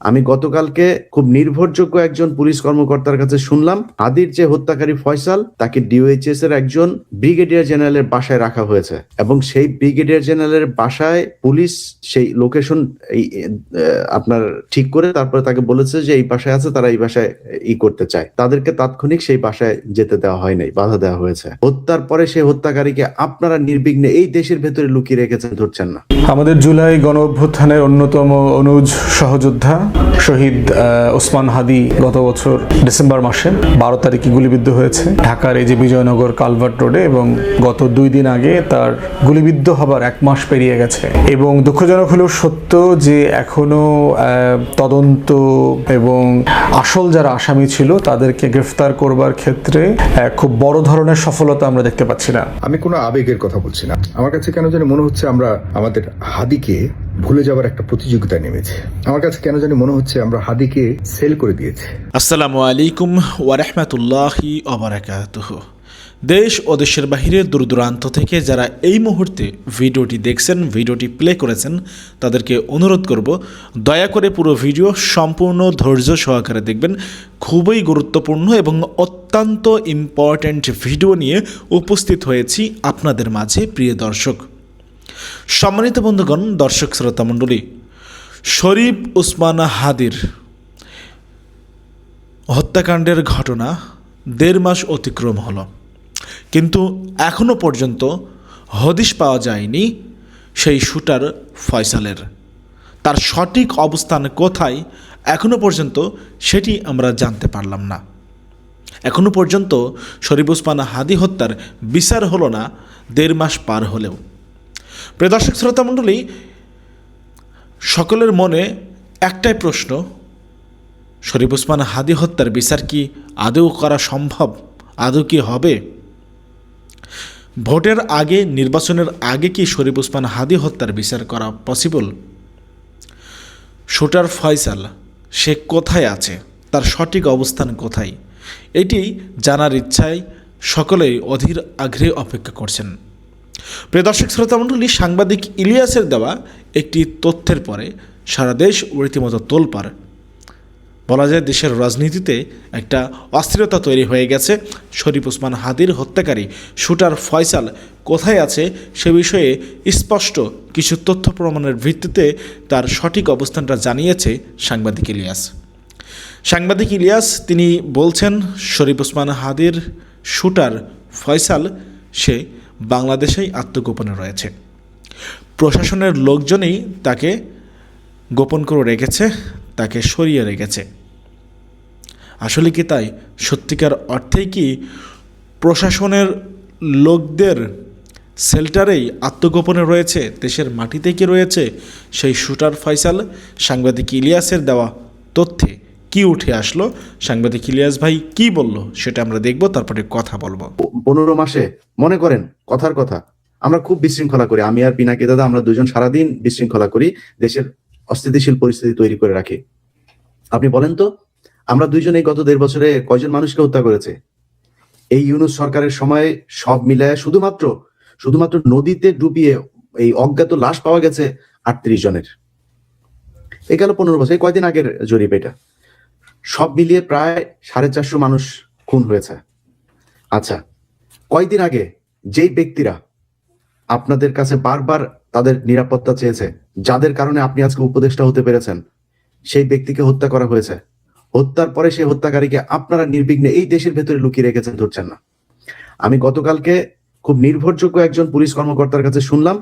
আমি গতকালকে খুব নির্ভরযোগ্য একজন পুলিশ কর্মকর্তার কাছে শুনলাম আদির যে হত্যাকারী ফয়সাল, তাকে ডিওএইচএস এর একজন ব্রিগেডিয়ার জেনারেলের বাসায় রাখা হয়েছে এবং সেই ব্রিগেডিয়ার জেনারেলের বাসায় পুলিশ সেই লোকেশন এই আপনার ঠিক করে তারপরে তাকে বলেছে যে এই বাসায় আছে, তারা এই বাসায় ই করতে চায়। তাদেরকে তাৎক্ষণিক সেই বাসায় যেতে দেওয়া হয় নাই, বাধা দেওয়া হয়েছে। হত্যার পরে সেই হত্যাকারীকে আপনারা নির্বিঘ্নে এই দেশের ভেতরে লুকিয়ে রেখেছেন, ধরছেন না। আমাদের জুলাই গণ অভ্যুত্থানের অন্যতম অনুজ সহযোদ্ধা শহীদ ওসমান হাদি গত বছর ডিসেম্বর মাসে বারো তারিখে গুলিবিদ্ধ হয়েছে। ঢাকার এই যে বিজয়নগর কালভার্ট রোডে এবং গত দুই দিন আগে তার গুলিবিদ্ধ হবার এক মাস পেরিয়ে গেছে। এবং দুঃখজনক হলেও সত্য যে এখনও তদন্ত এবং আসল যারা আসামি ছিল তাদেরকে গ্রেফতার করবার ক্ষেত্রে খুব বড় ধরনের সফলতা আমরা দেখতে পাচ্ছি না। আমি কোনো আবেগের কথা বলছি না। আমার কাছে কেন যেন মনে হচ্ছে আমরা আমাদের হাদিকে ভুলে যাওয়ার একটা প্রতিযোগিতায় নেমেছে। আমার কাছে কেন জানি মনে হচ্ছে আমরা হাদিকে সেল করে দিয়েছি। আসসালামু আলাইকুম ওয়ারহমতুল্লাহি অবরাকাতুহ দেশ ও দেশের বাহিরে দূর দূরান্ত থেকে যারা এই মুহূর্তে ভিডিওটি দেখছেন, ভিডিওটি প্লে করেছেন, তাদেরকে অনুরোধ করব, দয়া করে পুরো ভিডিও সম্পূর্ণ ধৈর্য সহকারে দেখবেন। খুবই গুরুত্বপূর্ণ এবং অত্যন্ত ইম্পর্ট্যান্ট ভিডিও নিয়ে উপস্থিত হয়েছি আপনাদের মাঝে, প্রিয় দর্শক। সম্মানিত বন্ধুগণ, দর্শক শ্রোতা মণ্ডলী, শরীফ উসমান হাদির হত্যাকাণ্ডের ঘটনা দেড় মাস অতিক্রম হলো। কিন্তু এখনও পর্যন্ত হদিশ পাওয়া যায়নি সেই শুটার ফয়সালের। তার সঠিক অবস্থান কোথায় এখনও পর্যন্ত সেটি আমরা জানতে পারলাম না। এখনও পর্যন্ত শরীফ ওসমান হাদি হত্যার বিচার হলো না দেড় মাস পার হলেও। প্রিয় দর্শক শ্রোতা মণ্ডলী সকলের মনে একটাই প্রশ্ন, শরীফ ওসমান হাদি হত্যার বিচার কি আদৌ করা সম্ভব, আদৌ কি হবে? ভোটের আগে, নির্বাচনের আগে কি শরীফ ওসমান হাদি হত্যার বিচার করা পসিবল শুটার ফয়সাল, সে কোথায় আছে? তার সঠিক অবস্থান কোথায়? এটি জানার ইচ্ছায় সকলেই অধীর আগ্রহে অপেক্ষা করছেন। প্রিয় দর্শক শ্রোতা মণ্ডলী, সাংবাদিক ইলিয়াসের দেওয়া একটি তথ্যের পরে সারা দেশ রীতিমতো তোলপাড়। বলা যায় দেশের রাজনীতিতে একটা অস্থিরতা তৈরি হয়ে গেছে। শরীফ ওসমান হাদির হত্যাকারী শুটার ফয়সাল কোথায় আছে সে বিষয়ে স্পষ্ট কিছু তথ্য প্রমাণের ভিত্তিতে তার সঠিক অবস্থানটা জানিয়েছে সাংবাদিক ইলিয়াস। সাংবাদিক ইলিয়াস, তিনি বলছেন, শরীফ ওসমান হাদির শুটার ফয়সাল, সে বাংলাদেশেই আত্মগোপনে রয়েছে। প্রশাসনের লোকজনই তাকে গোপন করে রেখেছে, তাকে সরিয়ে রেখেছে। আসলে কি তাই? সত্যিকার অর্থেই কি প্রশাসনের লোকদের সেল্টারেই আত্মগোপনে রয়েছে, দেশের মাটিতে কি রয়েছে সেই শুটার ফয়সাল, সাংবাদিক ইলিয়াসের দেওয়া তথ্যে। কি উঠে আসলো? সাংবাদিক ইলিয়াস ভাই কি বলল সেটা আমরা দেখব, তারপরে কথা বলব। পনেরো মাসে, মনে করেন, কথার কথা। আমরা খুব বিশৃঙ্খলা করি। আমি আর পিনাকি দাদা, আমরা দুজন সারাদিন বিশৃঙ্খলা করি, দেশের অস্থিতিশীল পরিস্থিতি তৈরি করে রাখি। আপনি বলেন তো, আমরা দুইজন এই গত দেড় বছরে কয়জন মানুষকে হত্যা করেছে? এই ইউনুস সরকারের সময় সব মিলায় শুধুমাত্র শুধুমাত্র নদীতে ডুবিয়ে এই অজ্ঞাত লাশ পাওয়া গেছে আটত্রিশ জনের। এই গেল পনেরো বছর, এই কয়দিন আগের জরিপ এটা? সব মিলিয়ে প্রায় সাড়ে চারশো মানুষ খুন হয়েছে। আচ্ছা কয়দিন আগে যেই ব্যক্তিরা আপনাদের কাছে বারবার তাদের নিরাপত্তা চেয়েছে, যাদের কারণে আপনি আজকে উপদেষ্টা হতে পেরেছেন, সেই ব্যক্তিকে হত্যা করা হয়েছে। হত্যার পরে সেই হত্যাকারীকে আপনারা নির্বিঘ্নে এই দেশের ভেতরে লুকিয়ে রেখেছেন, ধরছেন না। আমি গতকালকে খুব নির্ভরযোগ্য একজন পুলিশ কর্মকর্তার কাছে শুনলাম,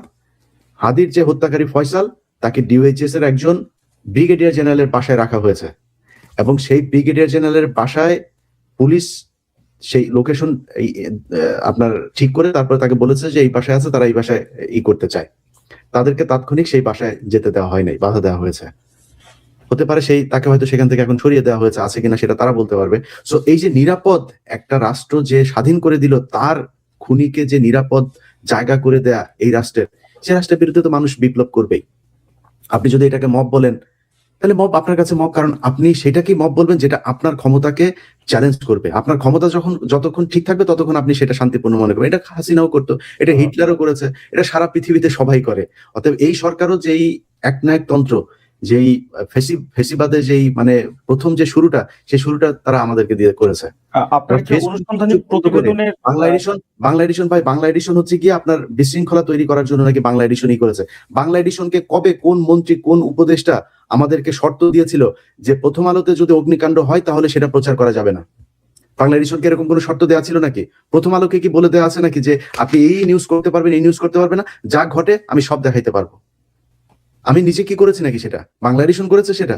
হাদির যে হত্যাকারী ফয়সাল, তাকে ডিওএইচএস এর একজন ব্রিগেডিয়ার জেনারেলের বাসায় রাখা হয়েছে। এবং সেই ব্রিগেডিয়ার জেনারেলের বাসায় পুলিশ সেই লোকেশন, এই আপনার ঠিক করে তারপরে তাকে বলেছে যে এই বাসায় আছে, তারা এই বাসায় ই করতে চায়। তাদেরকে তাৎক্ষণিক সেই বাসায় যেতে দেওয়া হয় নাই, বাধা দেওয়া হয়েছে। হতে পারে সেই, তাকে হয়তো সেখান থেকে এখন সরিয়ে দেওয়া হয়েছে, আছে কিনা সেটা তারা বলতে পারবে। সো এই যে নিরাপদ একটা রাষ্ট্র যে স্বাধীন করে দিল, তার খুনিকে যে নিরাপদ জায়গা করে দেয়া এই রাষ্ট্রের, সে রাষ্ট্রের বিরুদ্ধে তো মানুষ বিপ্লব করবেই। আপনি যদি এটাকে মব বলেন তাহলে মব আপনার কাছে মব কারণ আপনি সেটাকে মব বলবেন যেটা আপনার ক্ষমতাকে চ্যালেঞ্জ করবে। আপনার ক্ষমতা যখন যতক্ষণ ঠিক থাকবে ততক্ষণ আপনি সেটা শান্তিপূর্ণ মনে করবেন। এটা হাসিনাও করতো এটা হিটলারও করেছে এটা সারা পৃথিবীতে সবাই করে। অতএব এই সরকারও যেই একনায়ক তন্ত্র যেই ফেসি ফেসিবাদে যেই মানে প্রথম যে শুরুটা সেই শুরুটা তারা আমাদেরকে দিয়ে করেছে। বাংলা এডিশন বাংলা এডিশন ভাই বাংলা এডিশন হচ্ছে কি আপনার বিশৃঙ্খলা তৈরি করার জন্য নাকি বাংলা এডিশনই করেছে। বাংলা এডিশনকে কবে কোন মন্ত্রী কোন উপদেষ্টা আমাদেরকে শর্ত দিয়েছিল যে প্রথম আলোতে যদি অগ্নিকাণ্ড হয় তাহলে সেটা প্রচার করা যাবে না? বাংলা এডিশনকে এরকম কোনো শর্ত দেওয়া ছিল নাকি? প্রথম আলোকে কি বলে দেওয়া আছে নাকি যে আপনি এই নিউজ করতে পারবেন এই নিউজ করতে পারবেন না? যা ঘটে আমি সব দেখাইতে পারব। আমি নিজে কি করেছি নাকি সেটা? বাংলা এডিশন করেছে সেটা?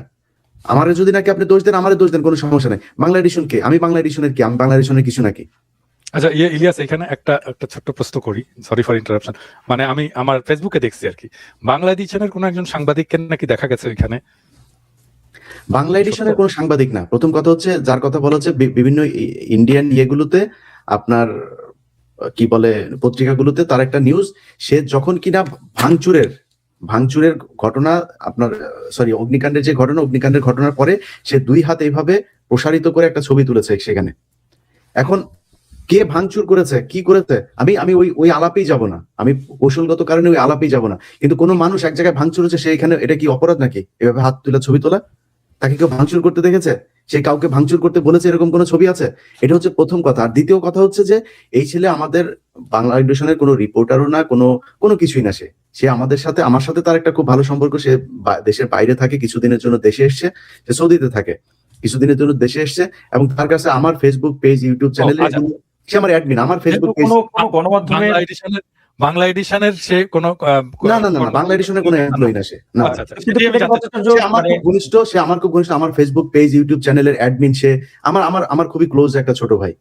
আমারে যদি নাকি আপনি দোষ দেন আমারে দোষ দেন কোনো সমস্যা নেই। বাংলা এডিশন কে? আমি বাংলা এডিশনের কি? আমি বাংলা এডিশনের কিছু নাকি? আচ্ছা ইয়ে ইলিয়াস এখানে একটা একটা ছোট্ট প্রশ্ন করি। সরি ফর ইন্টারাপশন মানে আমি আমার ফেসবুকে দেখছি আর কি বাংলা এডিশনের কোন একজন সাংবাদিককে নাকি দেখা গেছে এখানে? বাংলা এডিশনের কোনো সাংবাদিক না। প্রথম কথা হচ্ছে যার কথা বলা হচ্ছে বিভিন্ন ইন্ডিয়ান ইয়েগুলোতে আপনার কি বলে পত্রিকাগুলোতে তার একটা নিউজ সে যখন কিনা ভাঙচুরের ভাঙচুরের ঘটনা আপনার সরি অগ্নিকাণ্ডের যে ঘটনা, অগ্নিকাণ্ডের ঘটনার পরে সে দুই হাত এইভাবে প্রসারিত করে একটা ছবি তুলেছে সেখানে। এখন কে ভাঙচুর করেছে? কি করেছে? আমি আমি ওই ওই আলাপেই যাব না। আমি কৌশলগত কারণে ওই আলাপেই যাব না। কিন্তু কোনো মানুষ এক জায়গায় ভাঙচুর হচ্ছে সে এখানে, এটা কি অপরাধ নাকি? এভাবে হাত তুলে ছবি তোলা? তাকে কেউ ভাঙচুর করতে দেখেছে? সে কাউকে ভাঙচুর করতে বলেছে এরকম কোনো ছবি আছে? এটা হচ্ছে প্রথম কথা। আর দ্বিতীয় কথা হচ্ছে যে এই ছেলে আমাদের বাংলা এডিশনের কোনো রিপোর্টারও না কোনো কোনো কিছুই না সে। সে আমাদের সাথে আমার সাথে তার একটা খুব ভালো সম্পর্ক। সে দেশের বাইরে থাকে কিছুদিনের জন্য দেশে এসছে সে সৌদিতে থাকে। কিছুদিনের জন্য দেশে এসছে এবং তার কাছে আমার ফেসবুক পেজ ইউটিউব চ্যানেলে। সে আমার অ্যাডমিন আমার ফেসবুক পেজ গণমাধ্যমে বাংলা এডিশনের সে কোন না না না বাংলা এডিশনের কোনো এমপ্লয়ি না সে না আচ্ছা আচ্ছা। কিন্তু সেটাই আমি পিনাকি জানতে চাই। ভট্টাচার্য সে আমার মানে খুব ঘনিষ্ঠ সে আমার খুব ঘনিষ্ঠ আমার ফেসবুক পেজ ইউটিউব চ্যানেলের অ্যাডমিন সে। আমার আমার আমার খুবই ক্লোজ একটা ছোট ভাই।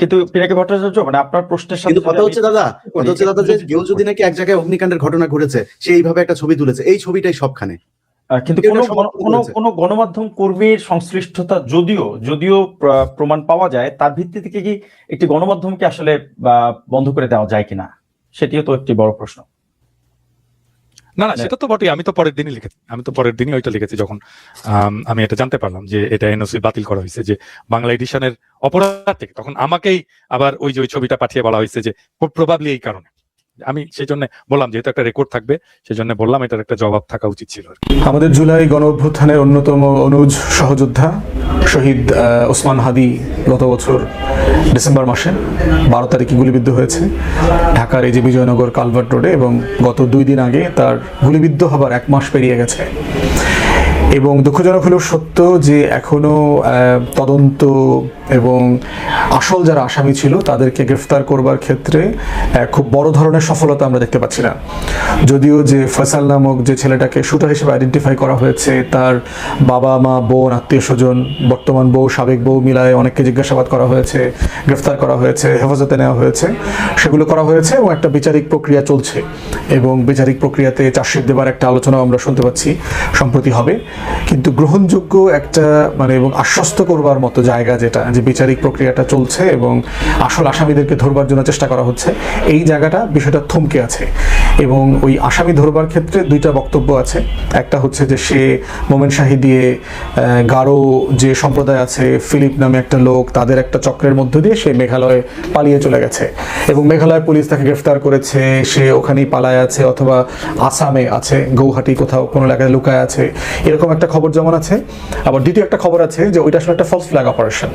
কিন্তু পিনাকি ভট্টাচার্য মানে আপনার প্রশ্নের সাথে কথা হচ্ছে দাদা কথা হচ্ছে দাদা যে কেউ যদি নাকি এক জায়গায় অগ্নিকাণ্ডের ঘটনা ঘটেছে সে এইভাবে একটা ছবি তুলেছে। এই ছবিটাই সবখানে। কিন্তু কোনো কোনো গণমাধ্যম কর্মীর সংশ্লিষ্টতা যদিও যদিও প্রমাণ পাওয়া যায় তার ভিত্তি থেকে কি একটি গণমাধ্যমকে আসলে আহ, বন্ধ করে দেওয়া যায় কিনা? সেটিও তো একটি বড় প্রশ্ন। না না সেটা তো বটেই। আমি তো পরের দিনই লিখেছি আমি তো পরের দিনই ওইটা লিখেছি যখন আম, আমি এটা জানতে পারলাম যে এটা এনওসি বাতিল করা হয়েছে যে বাংলা এডিশনের অপরাধ থেকে। তখন আমাকেই আবার ওই যে ওই ছবিটা পাঠিয়ে বলা হয়েছে যে খুব প্রবাবলি এই কারণে। আমি সেই জন্য বললাম, যেহেতু একটা রেকর্ড থাকবে সেই জন্য বললাম এটার একটা জবাব থাকা উচিত ছিল আমাদের জুলাই গণ অভ্যুত্থানের অন্যতম অনুজ সহযোদ্ধা শহীদ ওসমান হাদি গত বছর ডিসেম্বর মাসে বারো তারিখে গুলিবিদ্ধ হয়েছে ঢাকার এই যে বিজয়নগর কালভার্ট রোডে এবং গত দুই দিন আগে তার গুলিবিদ্ধ হবার এক মাস পেরিয়ে গেছে। এবং দুঃখজনক হলেও সত্য যে এখনও তদন্ত এবং আসল যারা আসামি ছিল তাদেরকে গ্রেফতার করবার ক্ষেত্রে খুব বড় ধরনের সফলতা আমরা দেখতে পাচ্ছি না। যদিও যে ফয়সাল নামক যে ছেলেটাকে শুটার হিসেবে আইডেন্টিফাই করা হয়েছে, তার বাবা, মা, বোন, আত্মীয় স্বজন, বর্তমান বউ, সাবেক বউ মিলায় অনেককে জিজ্ঞাসাবাদ করা হয়েছে, গ্রেফতার করা হয়েছে, হেফাজতে নেওয়া হয়েছে। সেগুলো করা হয়েছে এবং একটা বিচারিক প্রক্রিয়া চলছে এবং বিচারিক প্রক্রিয়াতে চার্জশিট দেবার একটা আলোচনাও আমরা শুনতে পাচ্ছি, সম্প্রতি হবে। কিন্তু গ্রহণযোগ্য একটা মানে এবং আশ্বস্ত করবার মতো জায়গা যেটা, যে বিচারিক প্রক্রিয়াটা চলছে এবং আসল আসামিদেরকে ধরবার জন্য চেষ্টা করা হচ্ছে, এই জায়গাটা বিষয়টা থমকে আছে। এবং ওই আসামি ধরবার ক্ষেত্রে দুইটা বক্তব্য আছে। একটা হচ্ছে যে সে মোমেন শাহি দিয়ে গারো যে সম্প্রদায় আছে, ফিলিপ নামে একটা লোক, তাদের একটা চক্রের মধ্য দিয়ে সে মেঘালয়ে পালিয়ে চলে গেছে। এবং মেঘালয় পুলিশ তাকে গ্রেফতার করেছে, সে ওখানেই পালায় আছে অথবা আসামে আছে, গৌহাটি কোথাও কোনো এলাকায় লুকায় আছে, এরকম একটা খবর যেমন আছে। আবার দ্বিতীয় একটা খবর আছে যে ওইটা আসলে একটা ফলস ফ্ল্যাগ অপারেশন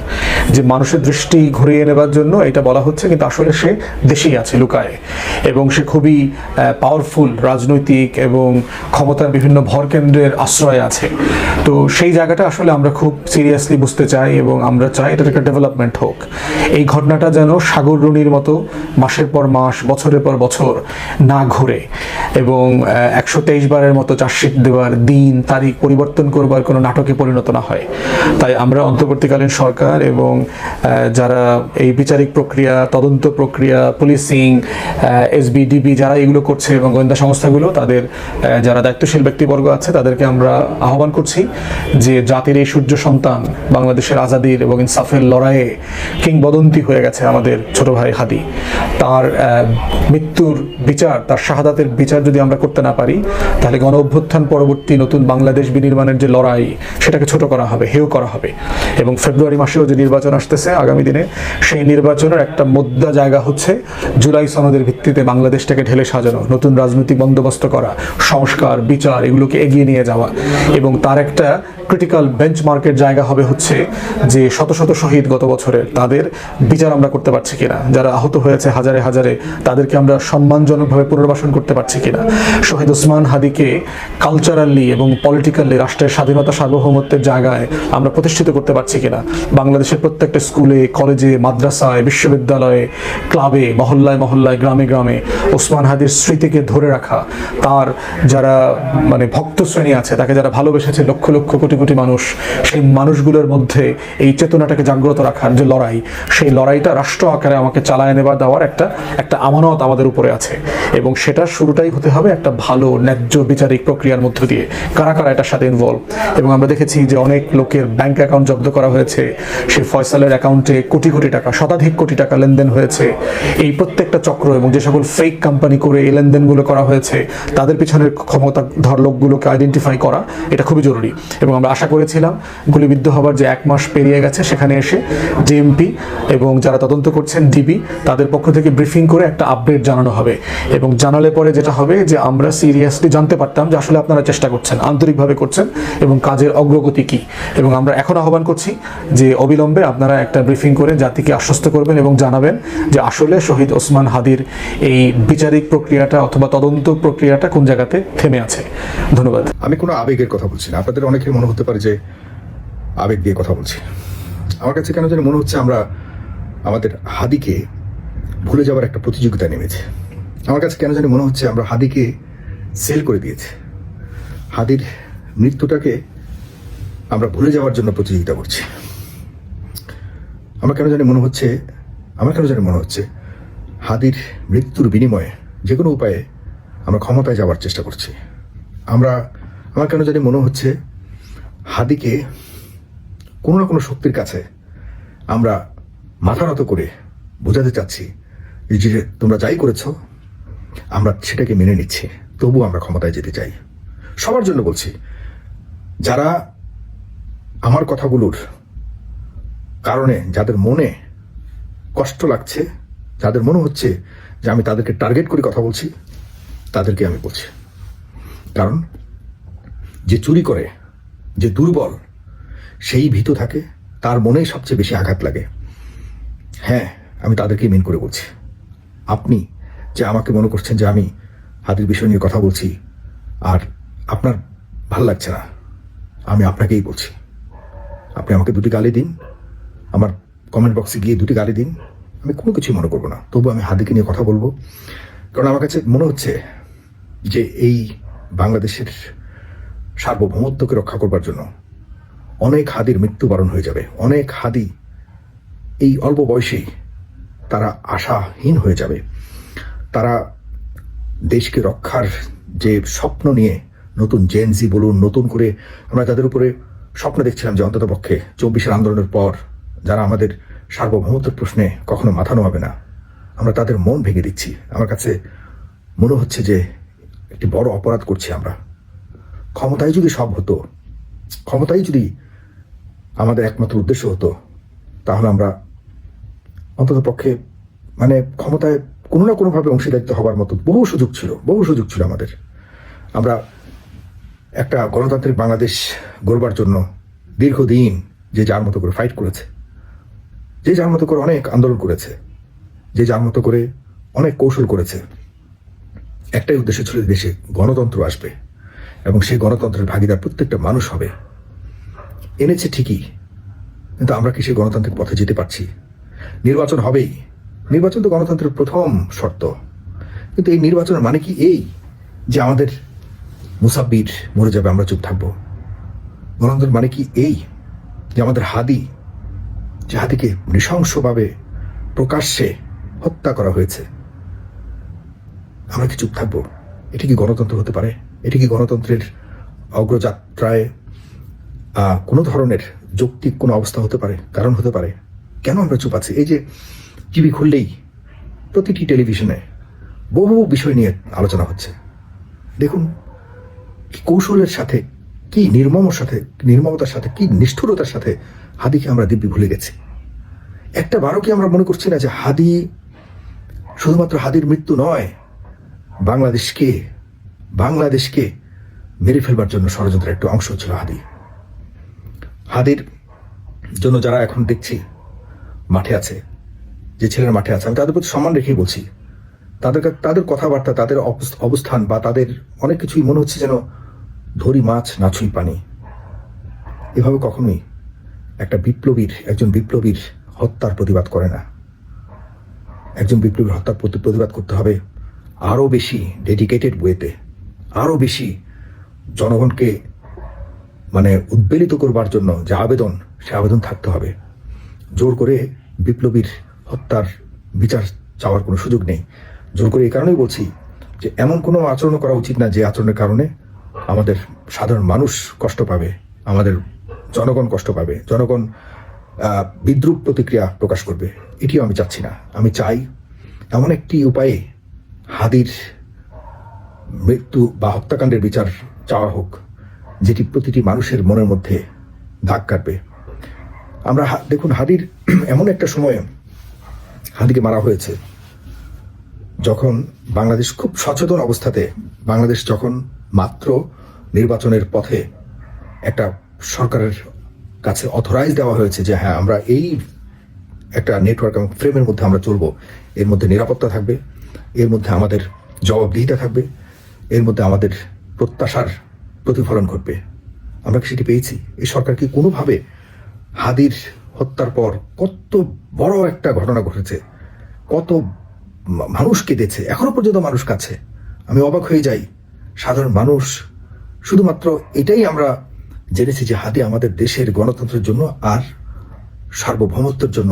যে মানুষের দৃষ্টি ঘুরিয়ে নেবার জন্য এটা বলা হচ্ছে, কিন্তু আসলে সে দেশেই আছে, লুকায়। এবং সে খুবই পাওয়ারফুল রাজনৈতিক এবং ক্ষমতার বিভিন্ন ভরকেন্দ্রের আশ্রয় আছে। তো সেই জায়গাটা আসলে আমরা খুব সিরিয়াসলি বুঝতে চাই এবং আমরা চাই এটার একটা ডেভেলপমেন্ট হোক। এই ঘটনাটা যেন সাগর রুনির মতো মাসের পর মাস, বছরের পর বছর না ঘুরে এবং একশো তেইশ বারের মতো চার্জশিট দেওয়ার দিন, তারিখ পরিবর্তন করবার কোনো নাটকে পরিণত না হয়। তাই আমরা অন্তর্বর্তীকালীন সরকার এবং যারা এই বিচারিক প্রক্রিয়া, তদন্ত প্রক্রিয়া পুলিশিং এসবিডিবি যারা এগুলো করছে এবং গোয়েন্দা সংস্থাগুলো, তাদের যারা দায়িত্বশীল ব্যক্তিবর্গ আছে, তাদেরকে আমরা আহ্বান করছি যে জাতির এই সূর্য সন্তান বাংলাদেশের আজাদির এবং ইনসাফের লড়াইয়ে কিংবদন্তি হয়ে গেছে আমাদের ছোট ভাই হাদি। তার মৃত্যুর বিচার, তার শাহাদাতের বিচার যদি আমরা করতে না পারি, তাহলে গণ অভ্যুত্থান পরবর্তী নতুন বাংলাদেশ বিনির্মাণের যে লড়াই, সেটাকে ছোট করা হবে হেয় করা হবে। এবং ফেব্রুয়ারি মাসেও যে নির্বাচন আসতেছে, আগামী দিনে সেই নির্বাচনের একটা মুদ্রা জায়গা হচ্ছে জুলাই সনদের ভিত্তিতে বাংলাদেশটাকে ঢেলে সাজানো নতুন রাজনৈতিক বন্দোবস্ত করা সংস্কার বিচার এগুলোকে এগিয়ে নিয়ে যাওয়া। এবং তার একটা ক্রিটিক্যাল বেঞ্চমার্কের জায়গা হবে হচ্ছে যে শত শত শহীদ গত বছরের তাদের বিচার আমরা করতে পারছি কিনা, যারা আহত হয়েছে হাজারে হাজারে, তাদেরকে আমরা সম্মানজনকভাবে পুনর্বাসন করতে পারছি কিনা। শহীদ ওসমান হাদিকে কালচারালি এবং পলিটিক্যালি রাষ্ট্রের স্বাধীনতা সার্বভৌমত্বের জায়গায় আমরা প্রতিষ্ঠিত করতে পারছি কিনা। বাংলাদেশের প্রত্যেকটা স্কুলে, কলেজে, মাদ্রাসায়, বিশ্ববিদ্যালয়ে, ক্লাবে, মহল্লায় মহল্লায়, গ্রামে গ্রামে ওসমান হাদির স্মৃতিকে ধরে রাখা, তার যারা মানে ভক্ত শ্রেণি আছে, তাকে যারা ভালোবেসেছে লক্ষ লক্ষ কোটি কোটি মানুষ, সেই মানুষগুলোর মধ্যে এই চেতনাটাকে জাগ্রত রাখার যে লড়াই, সেই লড়াইটা রাষ্ট্র আকারে আমাকে চালায় নেবার, দেওয়ার একটা একটা আমানত আমাদের উপরে আছে। এবং সেটার শুরুটাই হতে হবে একটা ভালো, ন্যায্য বিচারিক প্রক্রিয়ার মধ্য দিয়ে। কারা কারা এটার সাথে ইনভলভ এবং আমরা দেখেছি যে অনেক লোকের ব্যাংক অ্যাকাউন্ট জব্দ করা হয়েছে। সেই ফয়সালের অ্যাকাউন্টে কোটি কোটি টাকা, শতাধিক কোটি টাকা লেনদেন হয়েছে। এই প্রত্যেকটা চক্র এবং যে সকল ফেক কোম্পানি করে এই লেনদেনগুলো করা হয়েছে, তাদের পিছনের ক্ষমতা ধর লোকগুলোকে আইডেন্টিফাই করা, এটা খুবই জরুরি। এবং আমরা আশা করেছিলাম গুলিবিদ্ধ হবার যে এক মাস পেরিয়ে গেছে সেখানে এসে ডিএমপি এবং যারা তদন্ত করছেন ডিবি তাদের পক্ষ থেকে ব্রিফিং করে একটা আপডেট জানানো হবে। এবং জানালে পরে যেটা হবে যে আমরা সিরিয়াসলি জানতে পারতাম যে আসলে আপনারা চেষ্টা করছেন, আন্তরিকভাবে করছেন এবং কাজের অগ্রগতি কি। এবং আমরা এখন আহ্বান করছি যে অবিলম্বে আপনারা একটা ব্রিফিং করে জাতিকে আশ্বস্ত করবেন এবং জানাবেন যে আসলে শহীদ ওসমান হাদির এই বিচারিক প্রক্রিয়াটা অথবা তদন্ত প্রক্রিয়াটা কোন জায়গাতে থেমে আছে। ধন্যবাদ। আমি কোনো আবেগের কথা বলছি না। আপনাদের অনেকের মনে হতে পারে যে আবেগ দিয়ে কথা বলছি। আমার কাছে কেন জানি মনে হচ্ছে আমরা আমাদের হাদিকে ভুলে যাওয়ার একটা প্রতিযোগিতা নেমেছে। আমার কাছে কেন জানি মনে হচ্ছে আমরা হাদিকে সেল করে দিয়েছি। হাদির মৃত্যুটাকে আমরা ভুলে যাওয়ার জন্য প্রতিযোগিতা করছি। আমার কেন জানি মনে হচ্ছে, আমার কেন জানি মনে হচ্ছে হাদির মৃত্যুর বিনিময়ে যে কোনো উপায়ে আমরা ক্ষমতায় যাওয়ার চেষ্টা করছি। আমরা, আমার কেন জানি মনে হচ্ছে হাদিকে কোনো না কোনো শক্তির কাছে আমরা মাথা নত করে বোঝাতে চাচ্ছি যে তোমরা যাই করেছ, আমরা সেটাকে মেনে নিচ্ছি, তবু আমরা ক্ষমতায় যেতে চাই। সবার জন্য বলছি, যারা আমার কথাগুলোর কারণে, যাদের মনে কষ্ট লাগছে, যাদের মনে হচ্ছে যে আমি তাদেরকে টার্গেট করে কথা বলছি, তাদেরকে আমি বলছি। কারণ যে চুরি করে যে দুর্বল, সেই ভীত থাকে, তার মনেই সবচেয়ে বেশি আঘাত লাগে। হ্যাঁ আমি তাদেরকে মেন করে বলছি। আপনি যে আমাকে মনে করছেন যে আমি হাতির বিষয় নিয়ে কথা বলছি, আর আপনার ভালো লাগছে না, আমি আপনাকেই বলছি। আপনি আমাকে দুটি গালি দিন, আমার কমেন্ট বক্সে গিয়ে দুটি গালি দিন, আমি কোনো কিছুই মনে করব না, তবু আমি হাদিকে নিয়ে কথা বলব। কারণ আমার কাছে মনে হচ্ছে যে এই বাংলাদেশের সার্বভৌমত্বকে রক্ষা করবার জন্য। অনেক হাদির মৃত্যুবরণ হয়ে যাবে। অনেক হাদি এই অল্প বয়সেই তারা আশাহীন হয়ে যাবে। তারা দেশকে রক্ষার যে স্বপ্ন নিয়ে নতুন জেনজি বলুন, নতুন করে আমরা যাদের উপরে স্বপ্ন দেখছিলাম যে অন্তত পক্ষে চব্বিশের আন্দোলনের পর যারা আমাদের সার্বভৌমত্বের প্রশ্নে কখনো মাথা নোয়াবে না, আমরা তাদের মন ভেঙে দিচ্ছি। আমার কাছে মনে হচ্ছে যে একটি বড় অপরাধ করছি আমরা। ক্ষমতায় যদি সব হতো, ক্ষমতাই যদি আমাদের একমাত্র উদ্দেশ্য হতো, তাহলে আমরা অন্তত পক্ষে মানে ক্ষমতায় কোনো না কোনোভাবে অংশীদারিত্ব হবার মতো বহু সুযোগ ছিল, বহু সুযোগ ছিল আমাদের। আমরা একটা গণতান্ত্রিক বাংলাদেশ গড়বার জন্য দীর্ঘদিন যে যার মতো করে ফাইট করেছে, যে যার মতো করে অনেক আন্দোলন করেছে, যে যার মতো করে অনেক কৌশল করেছে, একটাই উদ্দেশ্য ছিল দেশে গণতন্ত্র আসবে। এবং সেই গণতন্ত্রের ভাগিদার প্রত্যেকটা মানুষ হবে। এনেছে ঠিকই, কিন্তু আমরা কি সেই গণতান্ত্রিক পথে যেতে পারছি? নির্বাচন হবেই। নির্বাচন তো গণতন্ত্রের প্রথম শর্ত। কিন্তু এই নির্বাচনের মানে কি এই, যে আমাদের মুসাব্বির মরে যাবে, আমরা চুপ থাকব? গণতন্ত্রের মানে কি এই, যে আমাদের হাদি, যে হাদিকে নৃশংসভাবে প্রকাশ্যে হত্যা করা হয়েছে। আমরা কি চুপ থাকব? এটি কি গণতন্ত্র হতে পারে? এটি কি গণতন্ত্রের অগ্রযাত্রায় কোনো ধরনের যৌক্তিক কোনো অবস্থা হতে পারে, কারণ হতে পারে? কেন আমরা চুপ আছি? এই যে টিভি খুললেই প্রতিটি টেলিভিশনে বহু বিষয় নিয়ে আলোচনা হচ্ছে। দেখুন কৌশলের সাথে, কি নির্মমর সাথে, নির্মমতার সাথে, কি নিষ্ঠুরতার সাথে হাদিকে আমরা দিব্যি ভুলে গেছি। একটা বারো কি আমরা মনে করছি না যে হাদি শুধুমাত্র হাদির মৃত্যু নয়, বাংলাদেশকে বাংলাদেশকে মেরে ফেলবার জন্য ষড়যন্ত্রের একটা অংশ ছিল হাদি হাদির জন্য যারা এখন দেখছি, মাঠে আছে, যে ছেলেরা মাঠে আছে, আমি তাদের প্রতি সম্মান রেখেই বলছি, তাদের তাদের কথাবার্তা, তাদের অবস- অবস্থান বা তাদের অনেক কিছুই মনে হচ্ছে যেন ধরি মাছ না ছুঁই পানি। এভাবে কখনোই একটা বিপ্লবীর, একজন বিপ্লবীর হত্যার প্রতিবাদ করে না। একজন বিপ্লবীর হত্যার প্রতি- প্রতিবাদ করতে হবে আরও বেশি ডেডিকেটেড ওয়েতে আরও বেশি জনগণকে মানে উদ্বেলিত করবার জন্য যে আবেদন, সে আবেদন থাকতে হবে। জোর করে বিপ্লবীর হত্যার বিচার চাওয়ার কোনো সুযোগ নেই। জোর করে এই কারণেই বলছি যে এমন কোনো আচরণ করা উচিত না যে আচরণের কারণে আমাদের সাধারণ মানুষ কষ্ট পাবে, আমাদের জনগণ কষ্ট পাবে, জনগণ বিদ্রুপ প্রতিক্রিয়া প্রকাশ করবে। এটিও আমি চাচ্ছি না। আমি চাই এমন একটি উপায়ে হাদির মৃত্যু বা হত্যাকাণ্ডের বিচার চাওয়া হোক, যেটি প্রতিটি মানুষের মনের মধ্যে দাগ কাটবে। আমরা দেখুন, হাদির এমন একটা সময়ে হাদিকে মারা হয়েছে, যখন বাংলাদেশ খুব সচেতন অবস্থাতে, বাংলাদেশ যখন মাত্র নির্বাচনের পথে একটা সরকারের কাছে অথরাইজ দেওয়া হয়েছে যে হ্যাঁ আমরা এই একটা নেটওয়ার্ক এবং ফ্রেমের মধ্যে আমরা চলবো। এর মধ্যে নিরাপত্তা থাকবে, এর মধ্যে আমাদের জবাবদিহিতা থাকবে। এর মধ্যে আমাদের প্রত্যাশার প্রতিফলন ঘটবে। আমরা কি সেটি পেয়েছি? এই সরকার কি কোনোভাবে হাদির হত্যার পর কত বড় একটা ঘটনা ঘটেছে? কত মানুষ কেঁদেছে? এখনও পর্যন্ত মানুষ কাছে। আমি অবাক হয়ে যাই। সাধারণ মানুষ, শুধুমাত্র এটাই আমরা জেনেছি যে হাদি আমাদের দেশের গণতন্ত্রের জন্য আর সার্বভৌমত্বের জন্য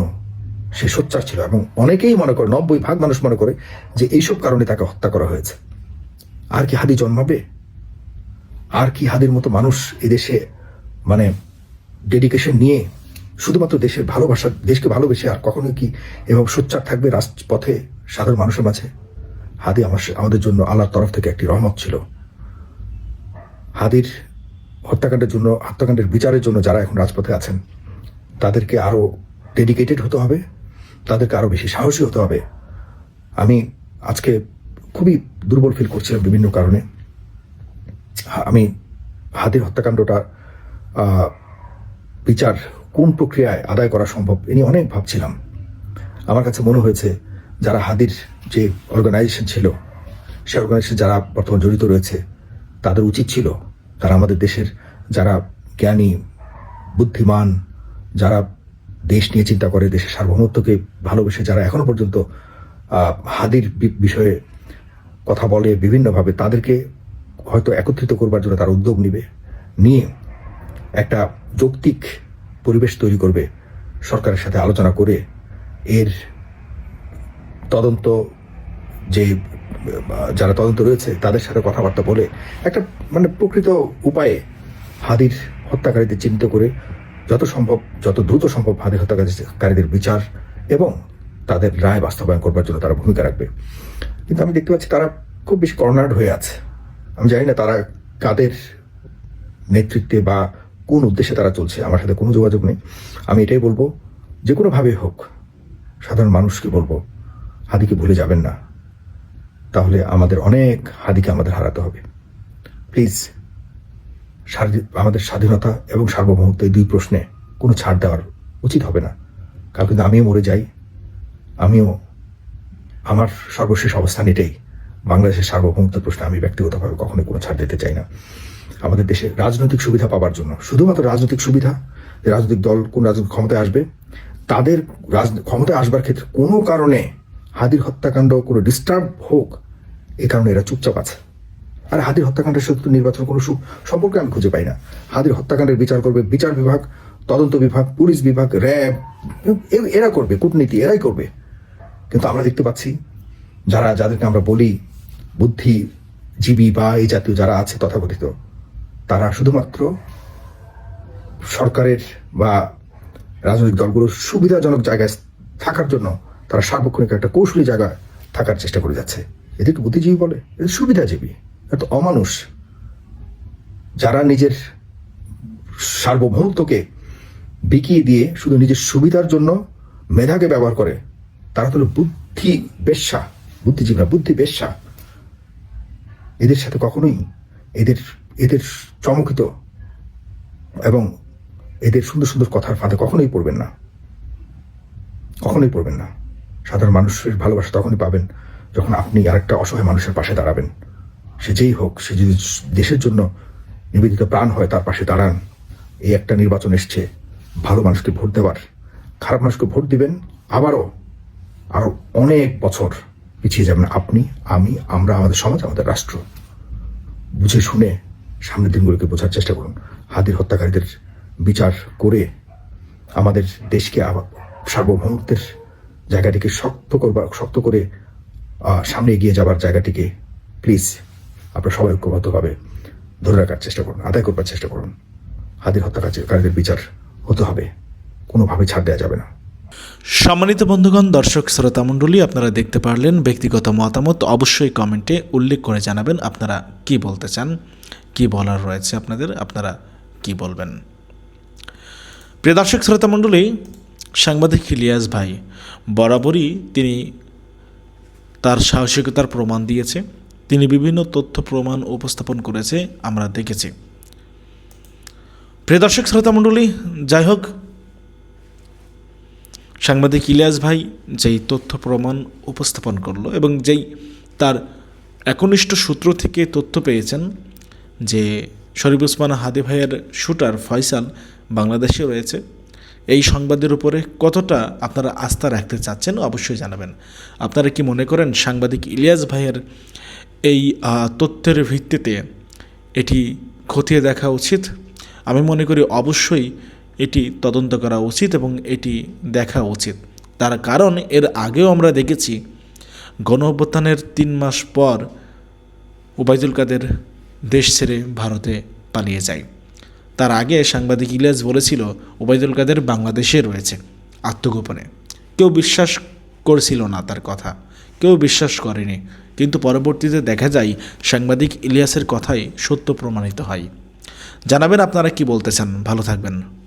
সে সোচ্চার ছিল এবং অনেকেই মনে করে, নব্বই ভাগ মানুষ মনে করে যে এইসব কারণে তাকে হত্যা করা হয়েছে। আর কি হাদি জন্মাবে? আর কি হাদির মতো মানুষ এদেশে মানে ডেডিকেশন নিয়ে শুধুমাত্র দেশের ভালোবাসা, দেশকে ভালোবেসে আর কখনো কি এবং সোচ্চার থাকবে রাজপথে সাধারণ মানুষের মাঝে? হাদি আমার আমাদের জন্য আল্লাহর তরফ থেকে একটি রহমত ছিল। হাদির হত্যাকাণ্ডের জন্য, হত্যাকাণ্ডের বিচারের জন্য যারা এখন রাজপথে আছেন, তাদেরকে আরও ডেডিকেটেড হতে হবে, তাদেরকে আরও বেশি সাহসী হতে হবে। আমি আজকে খুবই দুর্বল ফিল করছিলাম বিভিন্ন কারণে। আমি হাদির হত্যাকাণ্ডটা বিচার কোন প্রক্রিয়ায় আদায় করা সম্ভব এ নিয়ে অনেক ভাবছিলাম। আমার কাছে মনে হয়েছে যারা হাদির যে অর্গানাইজেশন ছিল, সে অর্গানাইজেশন যারা বর্তমান জড়িত রয়েছে, তাদের উচিত ছিল তারা আমাদের দেশের যারা জ্ঞানী, বুদ্ধিমান, যারা দেশ নিয়ে চিন্তা করে, দেশের সার্বভৌমত্বকে ভালোবেসে, যারা এখনও পর্যন্ত হাদির বিষয়ে কথা বলে বিভিন্নভাবে তাদেরকে হয়তো একত্রিত করবার জন্য তারা উদ্যোগ নিবে, নিয়ে একটা যৌক্তিক পরিবেশ তৈরি করবে সরকারের সাথে আলোচনা করে এর তদন্ত যে, যারা তদন্ত রয়েছে তাদের সাথে কথাবার্তা বলে একটা মানে প্রকৃত উপায়ে হাদির হত্যাকারীদের চিহ্নিত করে যত সম্ভব, যত দ্রুত সম্ভব হাদির হত্যাকারীদের বিচার এবং তাদের রায় বাস্তবায়ন করবার জন্য তারা ভূমিকা রাখবে। কিন্তু আমি দেখতে পাচ্ছি তারা খুব বেশি কর্নার্ড হয়ে আছে। আমি জানি না তারা কাদের নেতৃত্বে বা কোন উদ্দেশ্যে তারা চলছে। আমার সাথে কোনো যোগাযোগ নেই। আমি এটাই বলব, যে কোনোভাবে হোক, সাধারণ মানুষকে বলব, হাদিকে ভুলে যাবেন না। তাহলে আমাদের অনেক হাদিকে আমাদের হারাতে হবে। প্লিজ আমাদের স্বাধীনতা এবং সার্বভৌমত্ব এই দুই প্রশ্নে কোনো ছাড় দেওয়ার উচিত হবে না। কারণ কিন্তু আমিও মরে যাই। আমিও আমার সর্বশেষ অবস্থান এটাই। বাংলাদেশের সার্বভৌমত্ব প্রশ্নে আমি ব্যক্তিগতভাবে কখনোই কোনো ছাড় দিতে চাই না। আমাদের দেশে রাজনৈতিক সুবিধা পাওয়ার জন্য, শুধুমাত্র রাজনৈতিক সুবিধা রাজনৈতিক দল কোন রাজনৈতিক ক্ষমতায় আসবে, তাদের ক্ষমতায় আসবার ক্ষেত্রে কোনো কারণে হাদির হত্যাকাণ্ড কোনো ডিস্টার্ব হোক, এ কারণে এরা চুপচাপ আছে। আর হাদির হত্যাকাণ্ডের সাথে নির্বাচন কোনো সম্পর্ক আমি খুঁজে পাই না। হাদির হত্যাকাণ্ডের বিচার করবে বিচার বিভাগ, তদন্ত বিভাগ, পুলিশ বিভাগ, র্যাব এরা করবে, কূটনীতি, এরাই করবে। কিন্তু আমরা দেখতে পাচ্ছি যারা, যাদেরকে আমরা বলি বুদ্ধিজীবী বা এই জাতীয় যারা আছে তথাকথিত, তারা শুধুমাত্র সরকারের বা রাজনৈতিক দলগুলোর সুবিধাজনক জায়গায় থাকার জন্য তারা সার্বক্ষণিক একটা কৌশলী জায়গায় থাকার চেষ্টা করে যাচ্ছে। এদেরকে বুদ্ধিজীবী বলে? এদের সুবিধাজীবী এত অমানুষ। যারা নিজের সার্বভৌমত্বকে বিকিয়ে দিয়ে শুধু নিজের সুবিধার জন্য মেধাকে ব্যবহার করে তারা হলো বুদ্ধি বেশ্যা বুদ্ধিজীবী না বুদ্ধি বেশ্যা। এদের সাথে কখনোই এদের এদের চমকিত এবং এদের সুন্দর সুন্দর কথার ফাঁদে কখনোই পড়বেন না। কখনোই পড়বেন না। সাধারণ মানুষের ভালোবাসা তখনই পাবেন যখন আপনি আরেকটা অসহায় মানুষের পাশে দাঁড়াবেন। সে যেই হোক, সে যদি দেশের জন্য নিবেদিত প্রাণ হয়, তার পাশে দাঁড়ান। এই একটা নির্বাচন এসছে। ভালো মানুষকে ভোট দেওয়ার। খারাপ মানুষকে ভোট দিবেন, আবারও আরও অনেক বছর পিছিয়ে যাবেন আপনি, আমি, আমরা, আমাদের সমাজ, আমাদের রাষ্ট্র। বুঝে শুনে সামনের দিনগুলোকে বোঝার চেষ্টা করুন। হাদির হত্যাকারীদের বিচার করে আমাদের দেশকে সার্বভৌমত্বের জায়গাটিকে শক্ত করবার, শক্ত করে সামনে এগিয়ে যাবার জায়গাটিকে প্লিজ আপনারা সবাই ঐক্যবদ্ধভাবে ধরে রাখার চেষ্টা করুন, আদায় করবার চেষ্টা করুন। হাদির হত্যাকারীদের বিচার হতে হবে। কোনোভাবে ছাড় দেওয়া যাবে না। সম্মানিত বন্ধুগণ, দর্শক শ্রোতা মণ্ডলী, আপনারা দেখতে পারলেন ব্যক্তিগত মতামত। অবশ্যই কমেন্টে উল্লেখ করে জানাবেন আপনারা কি বলতে চান, কি বলার রয়েছে আপনাদের, আপনারা কি বলবেন। প্রিয় দর্শক শ্রোতা মণ্ডলী, সাংবাদিক ইলিয়াস ভাই, বরাবরই তিনি তার সাহসিকতার প্রমাণ দিয়েছে। তিনি বিভিন্ন তথ্য প্রমাণ উপস্থাপন করেছে, আমরা দেখেছি। প্রিয় দর্শক শ্রোতা মণ্ডলী, যাই হোক সাংবাদিক ইলিয়াস ভাই যেই তথ্য প্রমাণ উপস্থাপন করল এবং যেই তার একনিষ্ঠ সূত্র থেকে তথ্য পেয়েছেন যে শরীফ উসমান হাদি ভাইয়ের শুটার ফয়সাল বাংলাদেশে রয়েছে, এই সংবাদের উপরে কতটা আপনারা আস্থা রাখতে চাচ্ছেন অবশ্যই জানাবেন। আপনারা কি মনে করেন সাংবাদিক ইলিয়াস ভাইয়ের এই তথ্যের ভিত্তিতে এটি খতিয়ে দেখা উচিত? আমি মনে করি অবশ্যই এটি তদন্ত করা উচিত এবং এটি দেখা উচিত। তার কারণ এর আগেও আমরা দেখেছি গণ অভ্যুত্থানের তিন মাস পর ওবায়দুল কাদের দেশ ছেড়ে ভারতে পালিয়ে যায়। তার আগে সাংবাদিক ইলিয়াস বলেছিল ওবায়দুল কাদের বাংলাদেশে রয়েছে আত্মগোপনে। কেউ বিশ্বাস করছিল না তার কথা, কেউ বিশ্বাস করেনি। কিন্তু পরবর্তীতে দেখা যায়, সাংবাদিক ইলিয়াসের কথাই সত্য প্রমাণিত হয়। জানাবেন আপনারা কি বলতে চান? ভালো থাকবেন।